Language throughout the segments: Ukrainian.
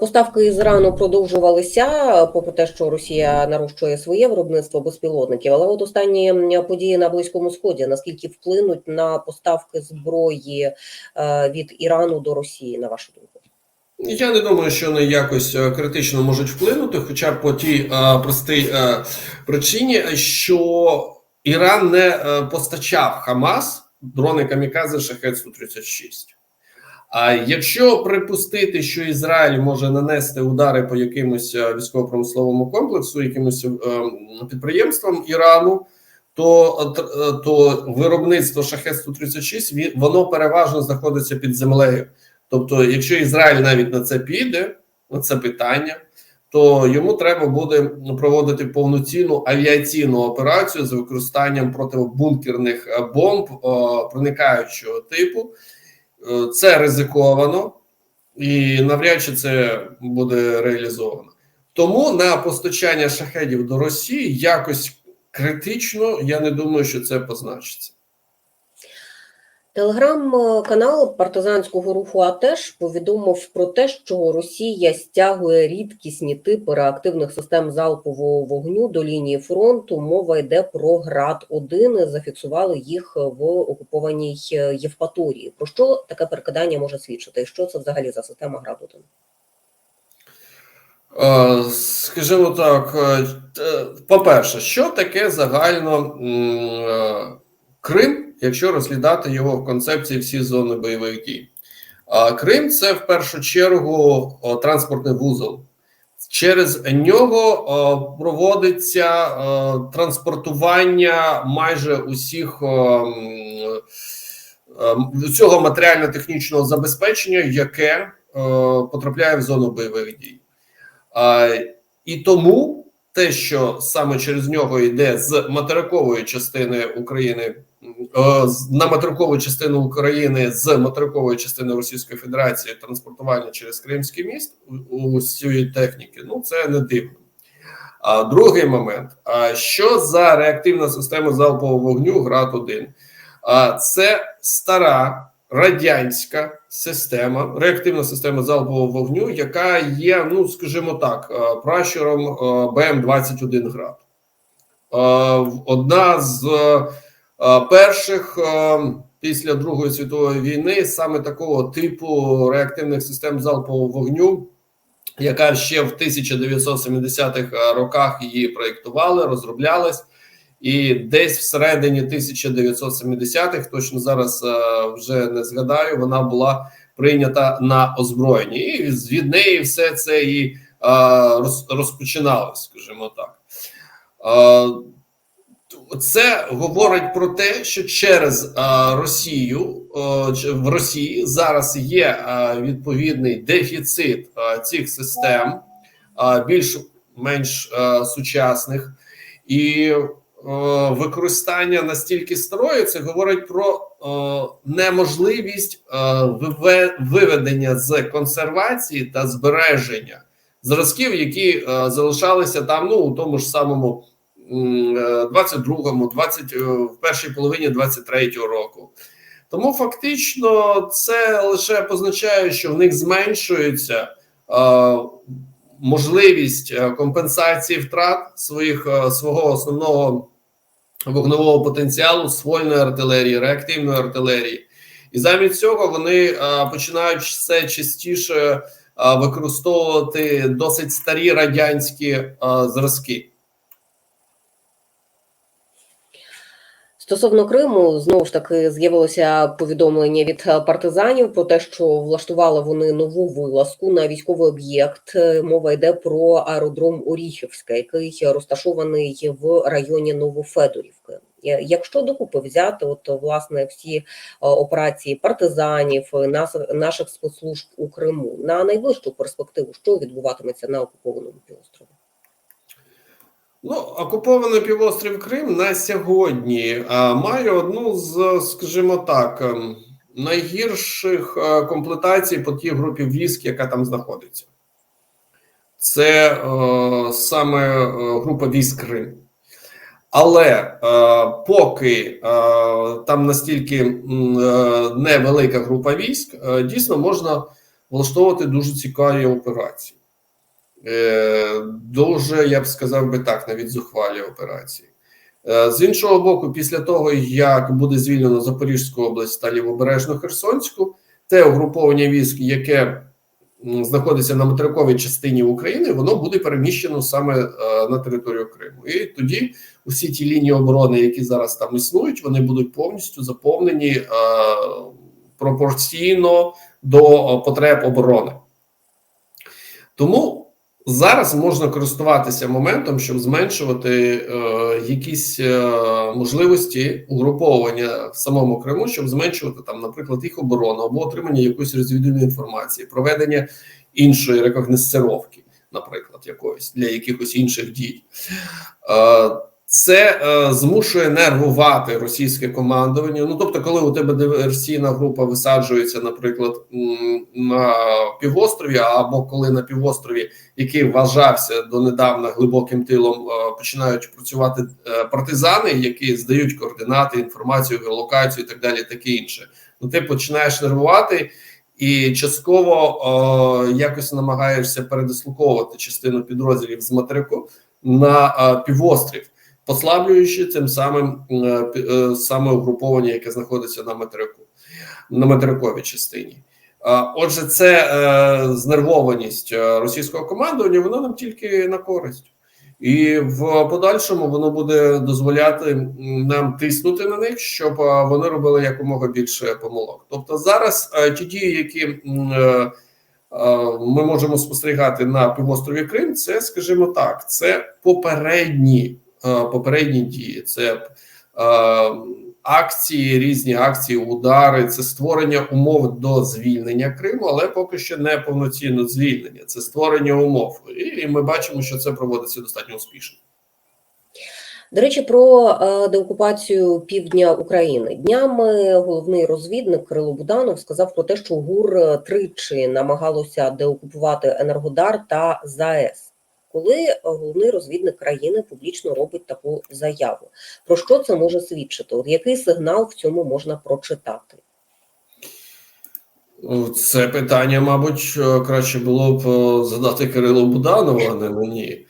Поставки з Ірану продовжувалися, попри те, що Росія нарощує своє виробництво безпілотників. Але от останні події на близькому сході наскільки вплинуть на поставки зброї е, від Ірану до Росії, на вашу думку? Я не думаю, що вони якось е, критично можуть вплинути, хоча по тій е, простій е, причині, що Іран не постачав Хамас дрони Камікадзе Шахет 136 А якщо припустити, що Ізраїль може нанести удари по якимось е, військово-промисловому комплексу, якимось е, підприємствам Ірану, то, е, то виробництво Шахет 136 воно переважно знаходиться під землею. Тобто, якщо Ізраїль навіть на це піде, на це питання, то йому треба буде проводити повноцінну авіаційну операцію з використанням протибункерних бомб проникаючого типу. Е, Це ризиковано і навряд чи це буде реалізовано. Тому на постачання шахедів до Росії якось критично, я не думаю, що це позначиться. Телеграм-канал партизанського руху АТЕШ повідомив про те, що Росія стягує рідкісні типи реактивних систем залпового вогню до лінії фронту. Мова йде про град 1 Зафіксували їх в окупованій Євпаторії. Про що таке перекидання може свідчити? І що це взагалі за система град 1 Е, Скажімо так, е, е, по-перше, що таке загально Крим, якщо розглядати його в концепції всі зони бойових дій? А Крим це в першу чергу транспортний вузол. Через нього проводиться транспортування майже усіх усього матеріально-технічного забезпечення, яке потрапляє в зону бойових дій. І тому те, що саме через нього йде з материкової частини України на материкову частину України з материкової частини Російської Федерації транспортування через Кримський міст усієї техніки, ну це не дивно. А другий момент: а що за реактивна система залпового вогню ГРАД 1 А це стара радянська система, реактивна система залпового вогню, яка є, ну скажімо так, е, пращуром БМ 21 град. Е, Одна з е, перших е, після Другої світової війни саме такого типу реактивних систем залпового вогню, яка ще в 1970-х роках її проєктували, розроблялась. І десь всередині 1970-х, точно зараз е, вже не згадаю, вона була прийнята на озброєнні, і від неї все це і е, розпочиналось, скажімо так. Це говорить про те, що через Росію в Росії зараз є відповідний дефіцит цих систем, більш-менш сучасних, і використання настільки старої, це говорить про неможливість виведення з консервації та збереження зразків, які залишалися там, ну у тому ж самому 22-му, 20, е, в першій половині 23-го року. Тому фактично це лише позначає, що в них зменшується е, можливість е, компенсації втрат своїх е, свого основного вогневого потенціалу ствольної артилерії, реактивної артилерії, і замість цього вони е, починають все частіше е, використовувати досить старі радянські е, зразки. Стосовно Криму, знову ж таки з'явилося повідомлення від е, партизанів про те, що влаштували вони нову вилазку на військовий об'єкт. Е, Мова йде про аеродром Оріхівська, який розташований в районі Новофедорівки. Якщо докупи взяти, от власне всі е, операції партизанів, нас, наших спецслужб у Криму на найближчу перспективу, що відбуватиметься на окупованому півострові? Ну, окупований півострів Крим на сьогодні а, має одну з, скажімо так, ем, найгірших е, комплектацій по тій групі військ, яка там знаходиться. Це е, саме е, група військ Крим. Але е, поки е, там настільки е, невелика група військ, е, дійсно можна влаштовувати дуже цікаві операції. Е, Дуже, я б сказав би так, навіть зухвалі операції. Е, З іншого боку, після того, як буде звільнено Запорізьку область та Лівобережну Херсонську, те угруповання військ, яке знаходиться на материковій частині України, воно буде переміщено саме е, на територію Криму. І тоді усі ті лінії оборони, які зараз там існують, вони будуть повністю заповнені пропорційно до потреб оборони. Тому зараз можна користуватися моментом, щоб зменшувати е, якісь е, можливості угруповування в самому Криму, щоб зменшувати там, наприклад, їх оборону або отримання якоїсь розвідувальної інформації, проведення іншої рекогносцировки, наприклад, якоїсь для якихось інших дій. Е, це е, змушує нервувати російське командування. Ну тобто, коли у тебе диверсійна група висаджується, наприклад, на півострові, або коли на півострові, який вважався донедавна глибоким тилом, е, починають працювати е, партизани, які здають координати, інформацію, геолокацію і так далі, таке інше. Ну ти починаєш нервувати. І частково е, якось намагаєшся передислоковувати частину підрозділів з материку на е, півострів, послаблюючи цим самим е, е, саме угруповання, яке знаходиться на материку, на материковій частині. Отже, це е, знервованість російського командування, воно нам тільки на користь. І в подальшому воно буде дозволяти нам тиснути на них, щоб вони робили якомога більше помилок. Тобто зараз ті дії, які ми можемо спостерігати на півострові Крим, це, скажімо так, це попередні, попередні дії. Це е, акції, різні акції, удари, це створення умов до звільнення Криму, але поки що не повноцінно звільнення. Це створення умов, і, ми бачимо, що це проводиться достатньо успішно. До речі, про е, деокупацію півдня України днями головний розвідник Кирило Буданов сказав про те, що ГУР е, тричі намагалося деокупувати Енергодар та ЗАЕС. Коли е, головний розвідник країни публічно робить таку заяву, про що це може свідчити? От який сигнал в цьому можна прочитати? Це питання, мабуть, е, краще було б е, задати Кирилу Буданову, а не мені.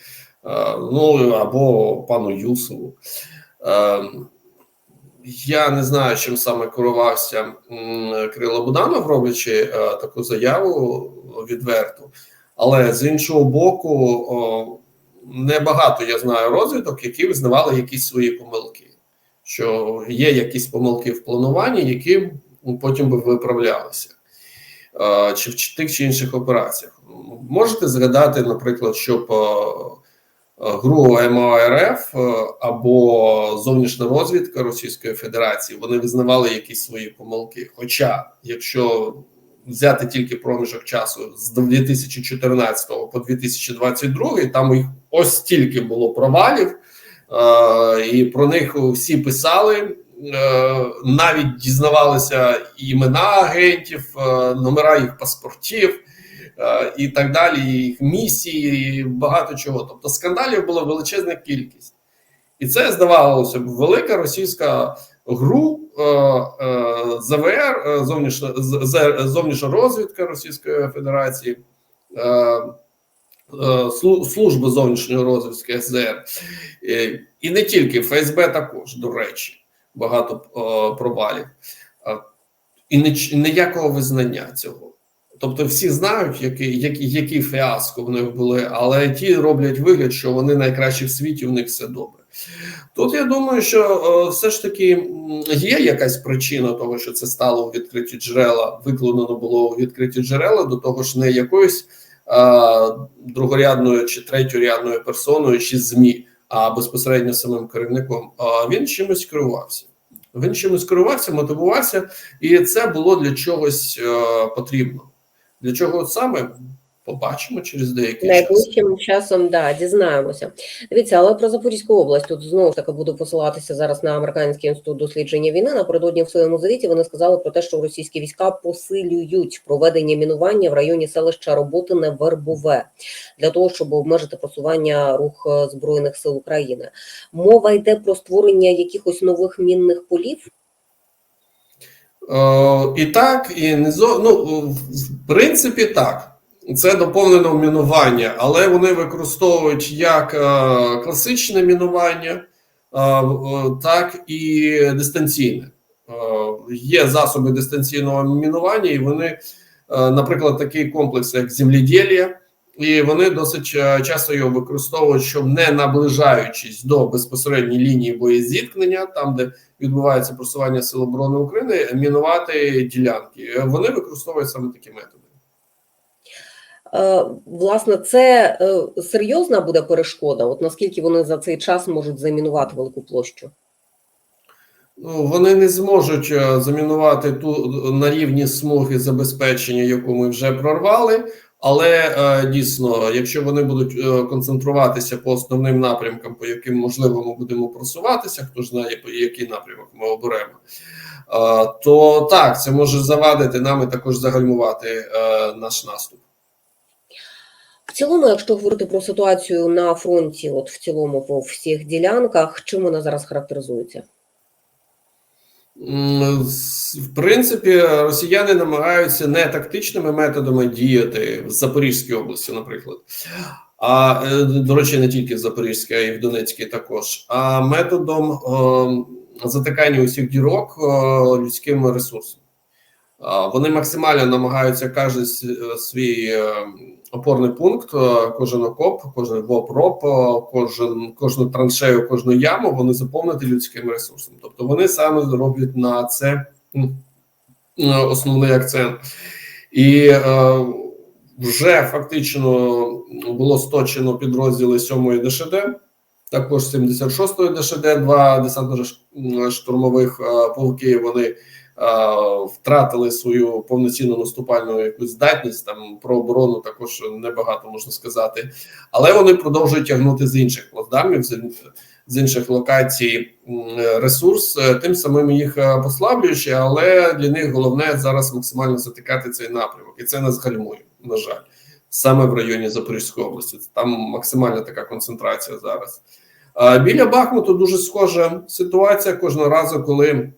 Ну або пану Юсову. Я не знаю, чим саме керувався Кирило Буданов, роблячи таку заяву відверту. Але з іншого боку, небагато я знаю розвиток, які визнавали якісь свої помилки. Що є якісь помилки в плануванні, які потім би виправлялися. Е, Чи в тих чи інших операціях. Можете згадати, наприклад, щоб е, ГРУ МОРФ е, або зовнішня розвідка Російської Федерації вони визнавали якісь свої помилки. Хоча, якщо взяти тільки проміжок часу з 2014 по 2022, там їх ось стільки було провалів, е, і про них всі писали. Е, Навіть дізнавалися імена агентів, е, номера їх паспортів е, і так далі, їх місії, і багато чого. Тобто скандалів була величезна кількість, і це здавалося б велика російська ГРУ, ЗВР, е, зовнішня, з- з- зовнішня розвідка Російської Федерації. е, е, слу- Служби зовнішньої розвідки СЗР, Е, і не тільки ФСБ також, до речі, багато е, провалів, Е, і ніякого визнання цього. Тобто всі знають, які, які, які фіаско в них були, але ті роблять вигляд, що вони найкращі в світі, у них все добре. Тут я думаю, що е, все ж таки є якась причина того, що це стало у відкриті джерела, викладено було у відкриті джерела, до того ж не якоюсь е, другорядною чи третьорядною персоною чи ЗМІ, а безпосередньо самим керівником. А він чимось керувався. Він чимось керувався, мотивувався, і це було для чогось е, потрібно. Для чого саме побачимо через деякий час. Часом да дізнаємося. Дивіться, але про Запорізьку область тут знову ж таки буду посилатися зараз на американський інститут дослідження війни. Напередодні в своєму звіті вони сказали про те, що російські війська посилюють проведення мінування в районі селища Роботине Вербове для того, щоб обмежити просування рух е, збройних сил України. Мова йде про створення якихось нових мінних полів. Е, і так, і не зо... ну, в принципі, так. Це доповнене мінування, але вони використовують як е, класичне мінування, е, так і дистанційне. Е, є засоби дистанційного мінування, і вони, наприклад, такий комплекс, як земледілля, і вони досить часто його використовують, щоб не наближаючись до безпосередньої лінії боєзіткнення, там де відбувається просування Сил оборони України, мінувати ділянки. Вони використовують саме такі методи. Е, Власне, це е, серйозна буде перешкода. От наскільки вони за цей час можуть замінувати велику площу? Ну, вони не зможуть е, замінувати ту на рівні смуги забезпечення, яку ми вже прорвали. Але дійсно, якщо вони будуть концентруватися по основним напрямкам, по яким можливо ми будемо просуватися, хто ж знає, який напрямок ми оберемо, то так це може завадити нам і також загальмувати наш наступ. Цілому, якщо говорити про ситуацію на фронті, от в цілому по всіх ділянках, чим вона зараз характеризується? В принципі, росіяни намагаються не тактичними методами діяти в Запорізькій області, наприклад. А е, до речі, не тільки в Запорізькій, а й в Донецькій також, а методом е, затикання усіх дірок е, людським ресурсом. Вони максимально намагаються кожен е, свій е, опорний пункт, е, кожен окоп, кожен воп-роп, кожен кожну траншею, кожну яму вони заповнити людським ресурсом. Тобто вони саме роблять на це основний акцент. І вже фактично було сточено підрозділи 7-ї ДШД, також 76-ї ДШД, два десантно-штурмових е, полки. Вони втратили свою повноцінну наступальну якусь здатність. Там про оборону також небагато можна сказати, але вони продовжують тягнути з інших плацдармів, з, з інших локацій ресурс, е, тим самим їх е, послаблюючи. Але для них головне зараз максимально затикати цей напрямок, і це нас гальмує. На жаль, саме в районі Запорізької області. Там максимальна така концентрація зараз. Біля Бахмуту дуже схожа ситуація кожного разу, коли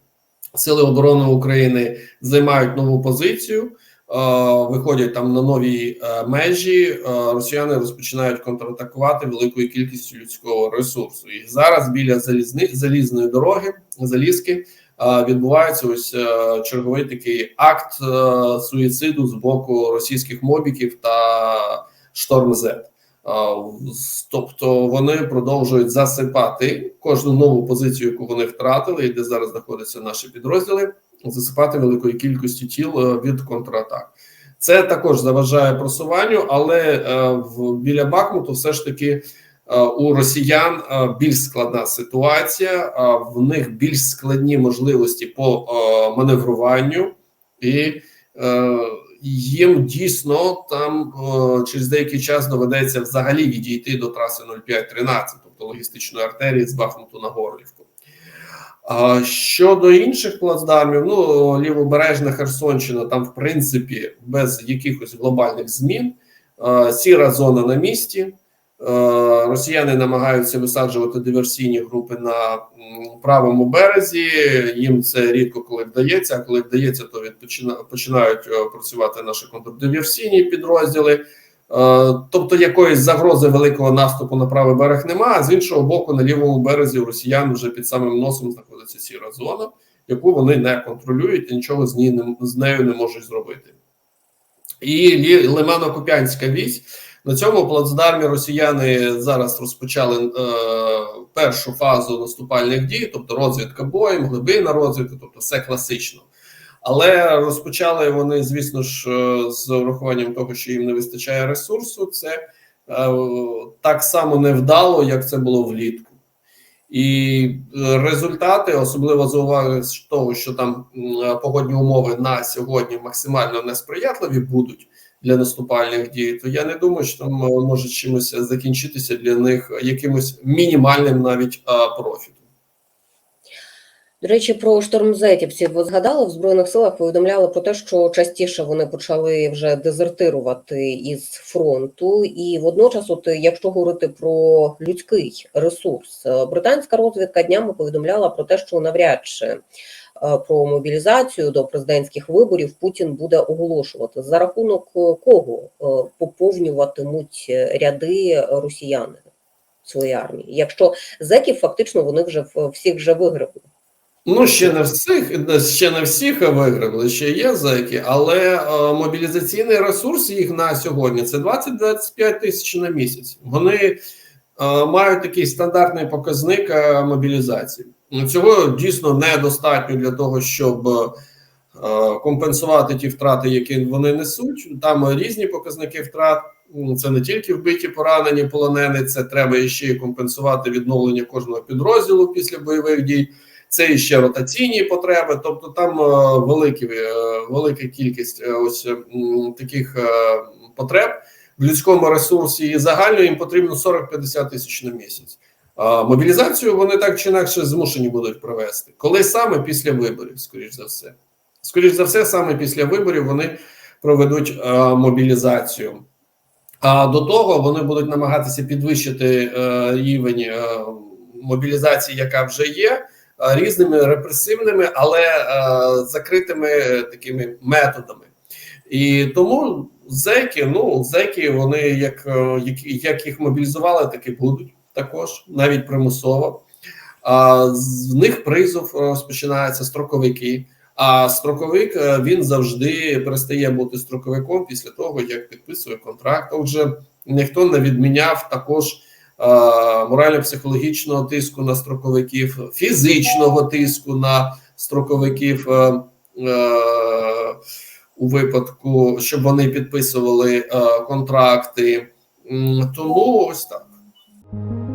Сили оборони України займають нову позицію, е, виходять там на нові е, межі. е, Росіяни розпочинають контратакувати великою кількістю людського ресурсу. І зараз біля залізни, залізної дороги, залізки, відбувається ось черговий такий акт суїциду з боку російських мобіків та шторм Z. Тобто вони продовжують засипати кожну нову позицію, яку вони втратили, і де зараз знаходяться наші підрозділи, засипати великою кількістю тіл е, від контратак. Це також заважає просуванню, але е, в біля Бахмуту все ж таки е, у росіян більш складна ситуація, в них більш складні можливості по маневруванню і. Їм дійсно там через деякий час доведеться взагалі відійти до траси 0513, тобто логістичної артерії з Бахмуту на Горлівку. Щодо інших плацдармів, ну лівобережна Херсонщина, там, в принципі, без якихось глобальних змін. Сіра зона на місці. Е, Росіяни намагаються висаджувати диверсійні групи на правому березі. Їм це рідко коли вдається. А коли вдається, то відпочина- починають е, працювати наші контрдиверсійні підрозділи. Е, Тобто якоїсь загрози великого наступу на правий берег немає. А з іншого боку, на лівому березі у росіян вже під самим носом знаходиться сіра зона, яку вони не контролюють і нічого з, нею не можуть зробити. І Лимано-Куп'янська вісь на цьому плацдармі росіяни зараз розпочали е, першу фазу наступальних дій, тобто розвідка боєм, глибина розвідки, тобто все класично. Але розпочали вони, звісно ж, е, з урахуванням того, що їм не вистачає ресурсу. Це е, так само невдало, як це було влітку. І е, результати, особливо за уваги того, що там погодні умови на сьогодні максимально несприятливі будуть для наступальних дій, то я не думаю, що там е, може чимось закінчитися для них якимось мінімальним навіть а, профітом. До речі, про штормзетівців ви згадали в збройних силах. Повідомляли про те, що частіше вони почали вже дезертирувати із фронту, і водночас, от якщо говорити про людський ресурс, е, британська розвідка днями повідомляла про те, що навряд чи е, про мобілізацію до президентських виборів Путін буде оголошувати. За рахунок е, кого е, поповнюватимуть е, ряди росіяни своєї армії, якщо зеків фактично вони вже всіх вже виграли. Ну, ще не всіх, ще не всіх виграли, ще є зеки, але е, мобілізаційний ресурс їх на сьогодні це 20-25 тисяч на місяць. Вони е, мають такий стандартний показник е, мобілізації. Ну, Цього дійсно недостатньо для того, щоб е, компенсувати ті втрати, які вони несуть. Там різні показники втрат. Це не тільки вбиті, поранені, полонені, це треба ще й компенсувати відновлення кожного підрозділу після бойових дій. Це і ще ротаційні потреби, тобто там е, великі, е, велика кількість ось таких потреб в людському ресурсі. І загально їм потрібно 40-50 тисяч на місяць. А мобілізацію вони так чи інакше змушені будуть провести. Коли саме після виборів, скоріш за все, скоріш за все, саме після виборів вони проведуть е, мобілізацію. А до того вони будуть намагатися підвищити е, рівень е, мобілізації, яка вже є, різними репресивними, але е, закритими такими методами. І тому зеки, ну зеки, вони як, як, як їх мобілізували, так і будуть також, навіть примусово. З них призов розпочинається строковики. А строковик е, він завжди перестає бути строковиком після того, як підписує контракт. Отже, ніхто не відміняв також е, морально-психологічного тиску на строковиків, фізичного тиску на строковиків е, е, у випадку, щоб вони підписували е, контракти. Тому ось так. Thank you.